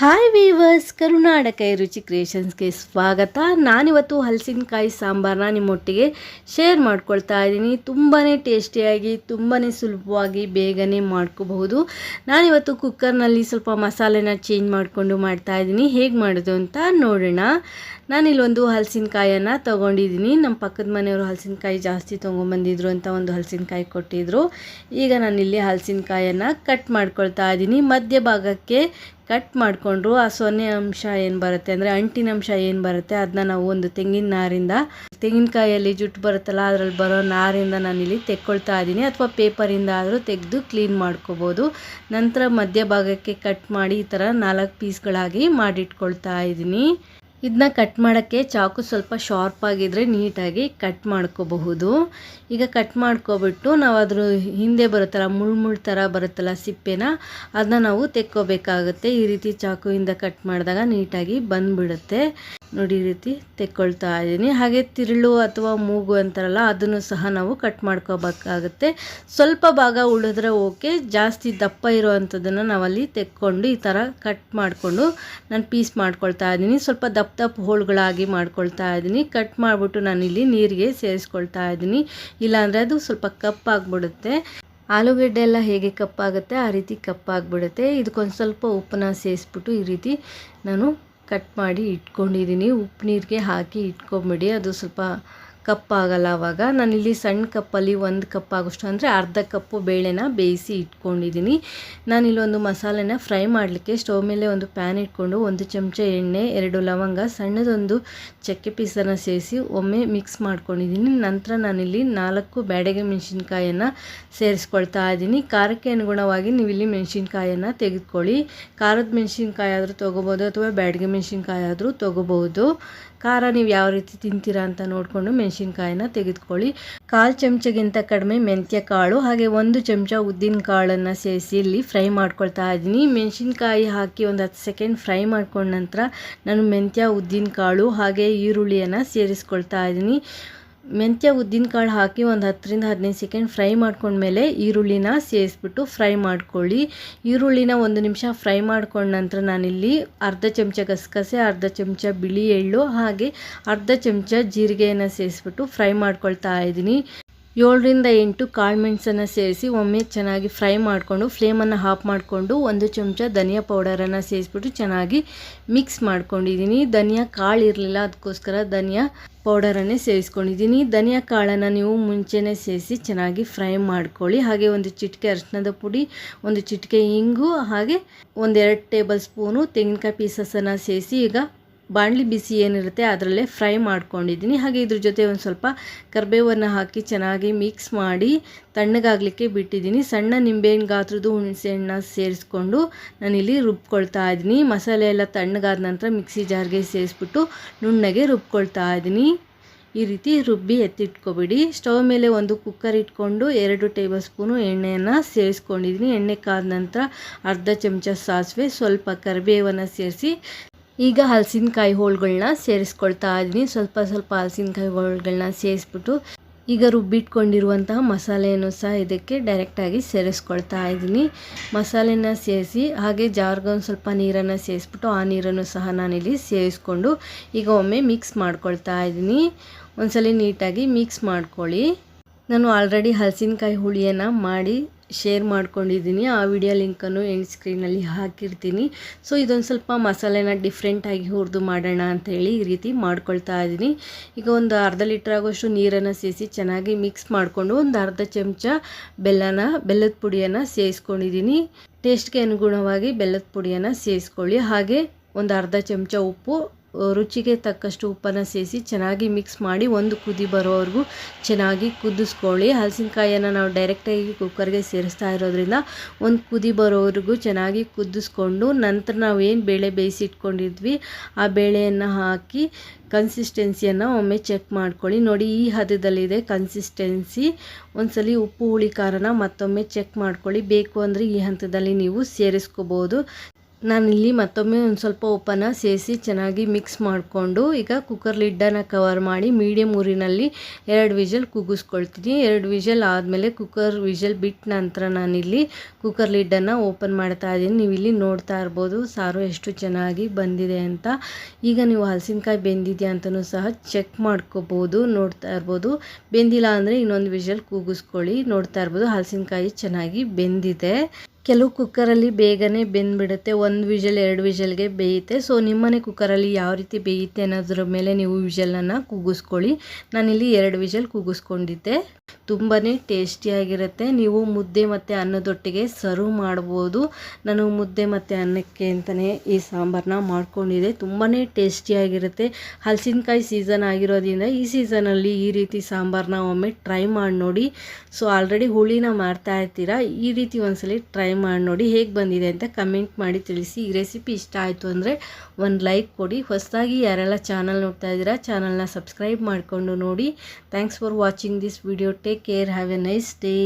Hi viewers ಕೈ ರುಚಿ ಕ್ರಿಯೇಷನ್ಸ್ಗೆ ಸ್ವಾಗತ. ನಾನಿವತ್ತು ಹಲಸಿನಕಾಯಿ ಸಾಂಬಾರನ್ನ ನಿಮ್ಮೊಟ್ಟಿಗೆ ಶೇರ್ ಮಾಡ್ಕೊಳ್ತಾ ಇದ್ದೀನಿ. ತುಂಬಾ ಟೇಸ್ಟಿಯಾಗಿ ತುಂಬಾ ಸುಲಭವಾಗಿ ಬೇಗನೆ ಮಾಡ್ಕೋಬಹುದು. ನಾನಿವತ್ತು ಕುಕ್ಕರ್ನಲ್ಲಿ ಸ್ವಲ್ಪ ಮಸಾಲೆನ ಚೇಂಜ್ ಮಾಡಿಕೊಂಡು ಮಾಡ್ತಾ ಇದ್ದೀನಿ. ಹೇಗೆ ಮಾಡೋದು ಅಂತ ನೋಡೋಣ. ನಾನಿಲ್ಲೊಂದು ಹಲಸಿನಕಾಯನ್ನು ತೊಗೊಂಡಿದ್ದೀನಿ. ನಮ್ಮ ಪಕ್ಕದ ಮನೆಯವರು ಹಲಸಿನಕಾಯಿ ಜಾಸ್ತಿ ತೊಗೊಂಬಂದಿದ್ರು ಅಂತ ಒಂದು ಹಲಸಿನಕಾಯಿ ಕೊಟ್ಟಿದ್ರು. ಈಗ ನಾನಿಲ್ಲಿ ಹಲಸಿನಕಾಯನ್ನು ಕಟ್ ಮಾಡ್ಕೊಳ್ತಾ ಇದ್ದೀನಿ. ಮಧ್ಯ ಭಾಗಕ್ಕೆ ಕಟ್ ಮಾಡಿಕೊಂಡ್ರು. ಆ ಸೊನ್ನೆ ಅಂಶ ಏನು ಬರುತ್ತೆ ಅಂದರೆ ಅಂಟಿನ ಅಂಶ ಏನು ಬರುತ್ತೆ ಅದನ್ನ ನಾವು ಒಂದು ತೆಂಗಿನ ನಾರಿಂದ, ತೆಂಗಿನಕಾಯಲ್ಲಿ ಜುಟ್ಟು ಬರುತ್ತಲ್ಲ, ಅದರಲ್ಲಿ ಬರೋ ನಾರಿಂದ ನಾನಿಲ್ಲಿ ತೆಕ್ಕೊಳ್ತಾ ಇದ್ದೀನಿ. ಅಥವಾ ಪೇಪರಿಂದ ಆದರೂ ತೆಗೆದು ಕ್ಲೀನ್ ಮಾಡ್ಕೋಬೋದು. ನಂತರ ಮಧ್ಯ ಭಾಗಕ್ಕೆ ಕಟ್ ಮಾಡಿ ಈ ಥರ ನಾಲ್ಕು ಪೀಸ್ಗಳಾಗಿ ಮಾಡಿಟ್ಕೊಳ್ತಾ ಇದ್ದೀನಿ. ಇದನ್ನ ಕಟ್ ಮಾಡೋಕ್ಕೆ ಚಾಕು ಸ್ವಲ್ಪ ಶಾರ್ಪ್ ಆಗಿದ್ರೆ ನೀಟಾಗಿ ಕಟ್ ಮಾಡ್ಕೋಬಹುದು. ಈಗ ಕಟ್ ಮಾಡ್ಕೊಬಿಟ್ಟು ನಾವು ಅದ್ರ ಹಿಂದೆ ಬರುತ್ತಲ್ಲ ಮುಳ್ಳು ಮುಳ್ಳು ಥರ ಬರುತ್ತಲ್ಲ ಸಿಪ್ಪೆನ ಅದನ್ನ ನಾವು ತೆಕ್ಕೋಬೇಕಾಗುತ್ತೆ. ಈ ರೀತಿ ಚಾಕುವಿಂದ ಕಟ್ ಮಾಡಿದಾಗ ನೀಟಾಗಿ ಬಂದ್ಬಿಡುತ್ತೆ. ನೋಡಿ ಈ ರೀತಿ ತೆಕ್ಕೊಳ್ತಾ ಇದ್ದೀನಿ. ಹಾಗೆ ತಿರುಳು ಅಥವಾ ಮೂಗು ಅಂತಾರಲ್ಲ, ಅದನ್ನು ಸಹ ನಾವು ಕಟ್ ಮಾಡ್ಕೋಬೇಕಾಗುತ್ತೆ. ಸ್ವಲ್ಪ ಭಾಗ ಉಳಿದ್ರೆ ಓಕೆ ಜಾಸ್ತಿ ದಪ್ಪ ಇರೋವಂಥದ್ದನ್ನು ನಾವಲ್ಲಿ ತೆಕ್ಕೊಂಡು ಈ ಥರ ಕಟ್ ಮಾಡಿಕೊಂಡು ನಾನು ಪೀಸ್ ಮಾಡ್ಕೊಳ್ತಾ ಇದ್ದೀನಿ. ಸ್ವಲ್ಪ ದಪ್ಪ ದಪ್ಪ ಹೋಳುಗಳಾಗಿ ಮಾಡ್ಕೊಳ್ತಾ ಇದ್ದೀನಿ. ಕಟ್ ಮಾಡಿಬಿಟ್ಟು ನಾನಿಲ್ಲಿ ನೀರಿಗೆ ಸೇರಿಸ್ಕೊಳ್ತಾ ಇದ್ದೀನಿ. ಇಲ್ಲಾಂದರೆ ಅದು ಸ್ವಲ್ಪ ಕಪ್ಪಾಗ್ಬಿಡುತ್ತೆ ಆಲೂಗಡ್ಡೆ ಎಲ್ಲ ಹೇಗೆ ಕಪ್ಪಾಗುತ್ತೆ ಆ ರೀತಿ ಕಪ್ಪಾಗ್ಬಿಡುತ್ತೆ ಇದಕ್ಕೊಂದು ಸ್ವಲ್ಪ ಉಪ್ಪನ್ನ ಸೇರಿಸ್ಬಿಟ್ಟು ಈ ರೀತಿ ನಾನು ಕಟ್ ಮಾಡಿ ಇಟ್ಕೊಂಡಿದ್ದೀನಿ. ಉಪ್ಪು ನೀರಿಗೆ ಹಾಕಿ ಇಟ್ಕೊಂಬಿಡಿ. ಅದು ಸ್ವಲ್ಪ ಕಪ್ಪಾಗಲ್ಲ ಆವಾಗ ನಾನಿಲ್ಲಿ ಸಣ್ಣ ಕಪ್ಪಲ್ಲಿ ಒಂದು ಕಪ್ ಆಗೋಷ್ಟು ಅಂದರೆ ಅರ್ಧ ಕಪ್ಪು ಬೇಳೆನ ಬೇಯಿಸಿ ಇಟ್ಕೊಂಡಿದ್ದೀನಿ ನಾನಿಲ್ಲಿ ಒಂದು ಮಸಾಲೆನ ಫ್ರೈ ಮಾಡಲಿಕ್ಕೆ ಸ್ಟವ್ ಮೇಲೆ ಒಂದು ಪ್ಯಾನ್ ಇಟ್ಕೊಂಡು ಒಂದು ಚಮಚ ಎಣ್ಣೆ, ಎರಡು ಲವಂಗ, ಸಣ್ಣದೊಂದು ಚಕ್ಕೆ ಪೀಸನ್ನು ಸೇರಿಸಿ ಒಮ್ಮೆ ಮಿಕ್ಸ್ ಮಾಡ್ಕೊಂಡಿದ್ದೀನಿ ನಂತರ ನಾನಿಲ್ಲಿ ನಾಲ್ಕು ಬ್ಯಾಡಗೆ ಮೆಣಸಿನ್ಕಾಯನ್ನು ಸೇರಿಸ್ಕೊಳ್ತಾ ಇದ್ದೀನಿ ಖಾರಕ್ಕೆ ಅನುಗುಣವಾಗಿ ನೀವು ಇಲ್ಲಿ ಮೆಣಸಿನ್ಕಾಯನ್ನು ತೆಗೆದುಕೊಳ್ಳಿ. ಖಾರದ ಮೆಣಸಿನ್ಕಾಯಿ ಆದರೂ ತೊಗೋಬೋದು ಅಥವಾ ಬ್ಯಾಡಗೆ ಮೆಣಸಿನ್ಕಾಯಿ ಆದರೂ ತೊಗೋಬೋದು. ಖಾರ ನೀವು ಯಾವ ರೀತಿ ತಿಂತೀರಾ ಅಂತ ನೋಡಿಕೊಂಡು ಮೆಣಸಿನ್ಕಾಯಿನ ತೆಗೆದುಕೊಳ್ಳಿ. ಕಾಲು ಚಮಚಗಿಂತ ಕಡಿಮೆ ಮೆಂತ್ಯ ಕಾಳು, ಹಾಗೆ ಒಂದು ಚಮಚ ಉದ್ದಿನ ಕಾಳನ್ನು ಸೇರಿಸಿ ಇಲ್ಲಿ ಫ್ರೈ ಮಾಡ್ಕೊಳ್ತಾ ಇದ್ದೀನಿ. ಮೆಣಸಿನ್ಕಾಯಿ ಹಾಕಿ ಒಂದು ಹತ್ತು ಸೆಕೆಂಡ್ ಫ್ರೈ ಮಾಡ್ಕೊಂಡ ನಂತರ ನಾನು ಮೆಂತ್ಯ, ಉದ್ದಿನ ಕಾಳು, ಹಾಗೆ ಈರುಳ್ಳಿಯನ್ನು ಸೇರಿಸ್ಕೊಳ್ತಾ ಇದ್ದೀನಿ. ಮೆಂತ್ಯ ಉದ್ದಿನ ಕಾಳು ಹಾಕಿ ಒಂದು ಹತ್ತರಿಂದ ಹದಿನೈದು ಸೆಕೆಂಡ್ ಫ್ರೈ ಮಾಡ್ಕೊಂಡ್ಮೇಲೆ ಈರುಳ್ಳಿನ ಸೇರಿಸ್ಬಿಟ್ಟು ಫ್ರೈ ಮಾಡ್ಕೊಳ್ಳಿ. ಈರುಳ್ಳಿನ ಒಂದು ನಿಮಿಷ ಫ್ರೈ ಮಾಡ್ಕೊಂಡ ನಂತರ ನಾನಿಲ್ಲಿ ಅರ್ಧ ಚಮಚ ಗಸಗಸೆ, ಅರ್ಧ ಚಮಚ ಬಿಳಿ ಎಳ್ಳು ಹಾಗೆ ಅರ್ಧ ಚಮಚ ಜೀರಿಗೆಯನ್ನು ಸೇರಿಸ್ಬಿಟ್ಟು ಫ್ರೈ ಮಾಡ್ಕೊಳ್ತಾ ಇದ್ದೀನಿ. ಏಳರಿಂದ ಎಂಟು ಕಾಳುಮೆಣಸನ್ನು ಸೇರಿಸಿ ಒಮ್ಮೆ ಚೆನ್ನಾಗಿ ಫ್ರೈ ಮಾಡಿಕೊಂಡು ಫ್ಲೇಮನ್ನು ಹಾಫ್ ಮಾಡಿಕೊಂಡು ಒಂದು ಚಮಚ ಧನಿಯಾ ಪೌಡರನ್ನು ಸೇರಿಸ್ಬಿಟ್ಟು ಚೆನ್ನಾಗಿ ಮಿಕ್ಸ್ ಮಾಡ್ಕೊಂಡಿದ್ದೀನಿ. ಧನಿಯಾ ಕಾಳು ಇರಲಿಲ್ಲ ಅದಕ್ಕೋಸ್ಕರ ಧನಿಯಾ ಪೌಡರನ್ನೇ ಸೇರಿಸ್ಕೊಂಡಿದ್ದೀನಿ. ಧನಿಯಾ ಕಾಳನ್ನು ನೀವು ಮುಂಚೆನೇ ಸೇರಿಸಿ ಚೆನ್ನಾಗಿ ಫ್ರೈ ಮಾಡ್ಕೊಳ್ಳಿ. ಹಾಗೆ ಒಂದು ಚಿಟಿಕೆ ಅರಿಶಿನದ ಪುಡಿ, ಒಂದು ಚಿಟಿಕೆ ಇಂಗು, ಹಾಗೆ ಒಂದೆರಡು ಟೇಬಲ್ ಸ್ಪೂನು ತೆಂಗಿನಕಾಯಿ ಪೀಸಸನ್ನು ಸೇರಿಸಿ ಈಗ ಬಾಣಲಿ ಬಿಸಿ ಏನಿರುತ್ತೆ ಅದರಲ್ಲೇ ಫ್ರೈ ಮಾಡ್ಕೊಂಡಿದ್ದೀನಿ. ಹಾಗೆ ಇದ್ರ ಜೊತೆ ಒಂದು ಸ್ವಲ್ಪ ಕರಿಬೇವನ್ನು ಹಾಕಿ ಚೆನ್ನಾಗಿ ಮಿಕ್ಸ್ ಮಾಡಿ ತಣ್ಣಗಾಗಲಿಕ್ಕೆ ಬಿಟ್ಟಿದ್ದೀನಿ. ಸಣ್ಣ ನಿಂಬೆಹಣ್ಣು ಗಾತ್ರದ್ದು ಹುಣಸೆಹಣ್ಣ ಸೇರಿಸ್ಕೊಂಡು ನಾನಿಲ್ಲಿ ರುಬ್ಕೊಳ್ತಾ ಇದ್ದೀನಿ. ಮಸಾಲೆ ಎಲ್ಲ ತಣ್ಣಗಾದ ನಂತರ ಮಿಕ್ಸಿ ಜಾರ್ಗೆ ಸೇರಿಸ್ಬಿಟ್ಟು ನುಣ್ಣಗೆ ರುಬ್ಕೊಳ್ತಾ ಇದ್ದೀನಿ. ಈ ರೀತಿ ರುಬ್ಬಿ ಎತ್ತಿಟ್ಕೊಬಿಡಿ. ಸ್ಟವ್ ಮೇಲೆ ಒಂದು ಕುಕ್ಕರ್ ಇಟ್ಕೊಂಡು ಎರಡು ಟೇಬಲ್ ಸ್ಪೂನು ಎಣ್ಣೆಯನ್ನು ಸೇರಿಸ್ಕೊಂಡಿದ್ದೀನಿ. ಎಣ್ಣೆ ಕಾದ ನಂತರ ಅರ್ಧ ಚಮಚ ಸಾಸಿವೆ, ಸ್ವಲ್ಪ ಕರಿಬೇವನ್ನು ಸೇರಿಸಿ ಈಗ ಹಲಸಿನಕಾಯಿ ಹೋಳುಗಳನ್ನ ಸೇರಿಸ್ಕೊಳ್ತಾ ಇದ್ದೀನಿ. ಸ್ವಲ್ಪ ಸ್ವಲ್ಪ ಹಲಸಿನಕಾಯಿ ಹೋಳುಗಳನ್ನ ಸೇರಿಸ್ಬಿಟ್ಟು ಈಗ ರುಬ್ಬಿಟ್ಕೊಂಡಿರುವಂತಹ ಮಸಾಲೆಯನ್ನು ಸಹ ಇದಕ್ಕೆ ಡೈರೆಕ್ಟಾಗಿ ಸೇರಿಸ್ಕೊಳ್ತಾ ಇದ್ದೀನಿ. ಮಸಾಲೆನ ಸೇರಿಸಿ, ಹಾಗೆ ಜಾರ್ಗೆ ಒಂದು ಸ್ವಲ್ಪ ನೀರನ್ನು ಸೇರಿಸ್ಬಿಟ್ಟು ಆ ನೀರನ್ನು ಸಹ ನಾನಿಲ್ಲಿ ಸೇರಿಸ್ಕೊಂಡು ಈಗ ಒಮ್ಮೆ ಮಿಕ್ಸ್ ಮಾಡ್ಕೊಳ್ತಾ ಇದ್ದೀನಿ. ಒಂದ್ಸಲ ನೀಟಾಗಿ ಮಿಕ್ಸ್ ಮಾಡ್ಕೊಳ್ಳಿ. ನಾನು ಆಲ್ರೆಡಿ ಹಲಸಿನಕಾಯಿ ಹುಳಿಯನ್ನು ಮಾಡಿ ಶೇರ್ ಮಾಡ್ಕೊಂಡಿದ್ದೀನಿ. ಆ ವಿಡಿಯೋ ಲಿಂಕನ್ನು ಎಂಡ್ ಸ್ಕ್ರೀನಲ್ಲಿ ಹಾಕಿರ್ತೀನಿ. ಸೊ ಇದೊಂದು ಸ್ವಲ್ಪ ಮಸಾಲೆನ ಡಿಫ್ರೆಂಟಾಗಿ ಹುರಿದು ಮಾಡೋಣ ಅಂಥೇಳಿ ಈ ರೀತಿ ಮಾಡ್ಕೊಳ್ತಾ ಇದ್ದೀನಿ. ಈಗ ಒಂದು ಅರ್ಧ ಲೀಟ್ರ್ ಆಗೋಷ್ಟು ನೀರನ್ನು ಸೇರಿಸಿ ಚೆನ್ನಾಗಿ ಮಿಕ್ಸ್ ಮಾಡಿಕೊಂಡು ಒಂದು ಅರ್ಧ ಚಮಚ ಬೆಲ್ಲನ, ಬೆಲ್ಲದ ಪುಡಿಯನ್ನು ಸೇರಿಸ್ಕೊಂಡಿದ್ದೀನಿ ಟೇಸ್ಟ್ಗೆ ಅನುಗುಣವಾಗಿ ಬೆಲ್ಲದ ಪುಡಿಯನ್ನು ಸೇರಿಸ್ಕೊಳ್ಳಿ ಹಾಗೆ ಒಂದು ಅರ್ಧ ಚಮಚ ಉಪ್ಪು ರುಚಿಗೆ ತಕ್ಕಷ್ಟು ಉಪ್ಪನ್ನು ಸೇರಿಸಿ ಚೆನ್ನಾಗಿ ಮಿಕ್ಸ್ ಮಾಡಿ ಒಂದು ಕುದಿ ಬರೋವರೆಗೂ ಚೆನ್ನಾಗಿ ಕುದಿಸ್ಕೊಳ್ಳಿ. ಹಲಸಿನಕಾಯಿಯನ್ನು ನಾವು ಡೈರೆಕ್ಟಾಗಿ ಕುಕ್ಕರ್ಗೆ ಸೇರಿಸ್ತಾ ಇರೋದ್ರಿಂದ ಒಂದು ಕುದಿ ಬರೋವರೆಗೂ ಚೆನ್ನಾಗಿ ಕುದಿಸ್ಕೊಂಡು ನಂತರ ನಾವು ಏನು ಬೇಳೆ ಬೇಯಿಸಿ ಇಟ್ಕೊಂಡಿದ್ವಿ ಆ ಬೇಳೆಯನ್ನು ಹಾಕಿ ಕನ್ಸಿಸ್ಟೆನ್ಸಿಯನ್ನು ಒಮ್ಮೆ ಚೆಕ್ ಮಾಡ್ಕೊಳ್ಳಿ. ನೋಡಿ, ಈ ಹದದಲ್ಲಿದೆ ಕನ್ಸಿಸ್ಟೆನ್ಸಿ ಒಂದ್ಸಲಿ ಉಪ್ಪು ಹುಳಿ ಖಾರನ ಮತ್ತೊಮ್ಮೆ ಚೆಕ್ ಮಾಡ್ಕೊಳ್ಳಿ. ಬೇಕು ಅಂದರೆ ಈ ಹಂತದಲ್ಲಿ ನೀವು ಸೇರಿಸ್ಕೋಬೋದು. ನಾನಿಲ್ಲಿ ಮತ್ತೊಮ್ಮೆ ಒಂದು ಸ್ವಲ್ಪ ಉಪ್ಪನ್ನು ಸೇರಿಸಿ ಚೆನ್ನಾಗಿ ಮಿಕ್ಸ್ ಮಾಡಿಕೊಂಡು ಈಗ ಕುಕ್ಕರ್ ಲಿಡ್ಡನ್ನು ಕವರ್ ಮಾಡಿ ಮೀಡಿಯಮ್ ಊರಿನಲ್ಲಿ ಎರಡು ವಿಷಲ್ ಕುಗ್ಗಿಸ್ಕೊಳ್ತೀನಿ. ಎರಡು ವಿಷಲ್ ಆದಮೇಲೆ ಕುಕ್ಕರ್ ವಿಷಲ್ ಬಿಟ್ಟ ನಂತರ ನಾನಿಲ್ಲಿ ಕುಕ್ಕರ್ ಲಿಡ್ಡನ್ನು ಓಪನ್ ಮಾಡ್ತಾ ಇದ್ದೀನಿ. ನೀವು ಇಲ್ಲಿ ನೋಡ್ತಾ ಇರ್ಬೋದು ಸಾರು ಎಷ್ಟು ಚೆನ್ನಾಗಿ ಬಂದಿದೆ ಅಂತ. ಈಗ ನೀವು ಹಲಸಿನಕಾಯಿ ಬೆಂದಿದೆಯಾ ಅಂತಲೂ ಸಹ ಚೆಕ್ ಮಾಡ್ಕೋಬೋದು, ನೋಡ್ತಾ ಇರ್ಬೋದು. ಬೆಂದಿಲ್ಲ ಅಂದರೆ ಇನ್ನೊಂದು ವಿಷಲ್ ಕೂಗಿಸ್ಕೊಳ್ಳಿ ನೋಡ್ತಾ ಇರ್ಬೋದು ಹಲಸಿನಕಾಯಿ ಚೆನ್ನಾಗಿ ಬೆಂದಿದೆ. ಕೆಲವು ಕುಕ್ಕರಲ್ಲಿ ಬೇಗನೆ ಬೆಂದ್ಬಿಡುತ್ತೆ, ಒಂದು ವಿಷಲ್, ಎರಡು ವಿಷಲ್ಗೆ ಬೇಯುತ್ತೆ. ಸೊ ನಿಮ್ಮನೆ ಕುಕ್ಕರಲ್ಲಿ ಯಾವ ರೀತಿ ಬೇಯುತ್ತೆ ಅನ್ನೋದ್ರ ಮೇಲೆ ನೀವು ವಿಷಲನ್ನು ಕೂಗಿಸ್ಕೊಳ್ಳಿ ನಾನಿಲ್ಲಿ ಎರಡು ವಿಷಲ್ ಕೂಗಿಸ್ಕೊಂಡಿದ್ದೆ ತುಂಬಾ ಟೇಸ್ಟಿಯಾಗಿರುತ್ತೆ. ನೀವು ಮುದ್ದೆ ಮತ್ತು ಅನ್ನದೊಟ್ಟಿಗೆ ಸರ್ವ್ ಮಾಡ್ಬೋದು. ನಾನು ಮುದ್ದೆ ಮತ್ತು ಅನ್ನಕ್ಕೆ ಅಂತಲೇ ಈ ಸಾಂಬಾರನ್ನ ಮಾಡ್ಕೊಂಡಿದ್ದೆ. ತುಂಬಾ ಟೇಸ್ಟಿಯಾಗಿರುತ್ತೆ. ಹಲಸಿನಕಾಯಿ ಸೀಸನ್ ಆಗಿರೋದ್ರಿಂದ ಈ ಸೀಸನಲ್ಲಿ ಈ ರೀತಿ ಸಾಂಬಾರನ್ನ ಒಮ್ಮೆ ಟ್ರೈ ಮಾಡಿ ನೋಡಿ. ಸೊ ಆಲ್ರೆಡಿ ಹುಳಿನ ಮಾಡ್ತಾ ಇರ್ತೀರಾ, ಈ ರೀತಿ ಒಂದ್ಸಲಿ ಟ್ರೈ ಮಾಡಿ ನೋಡಿ ಹೇಗೆ ಬಂದಿದೆ ಅಂತ ಕಮೆಂಟ್ ಮಾಡಿ ತಿಳಿಸಿ. ಈ ರೆಸಿಪಿ ಇಷ್ಟ ಆಯಿತು ಅಂದರೆ ಒಂದು ಲೈಕ್ ಕೊಡಿ. ಹೊಸದಾಗಿ ಯಾರೆಲ್ಲ ಚಾನಲ್ ನೋಡ್ತಾ ಇದ್ದೀರಾ ಚಾನಲ್ನ ಸಬ್ಸ್ಕ್ರೈಬ್ ಮಾಡಿಕೊಂಡು ನೋಡಿ. Thanks for watching this video take care have a nice day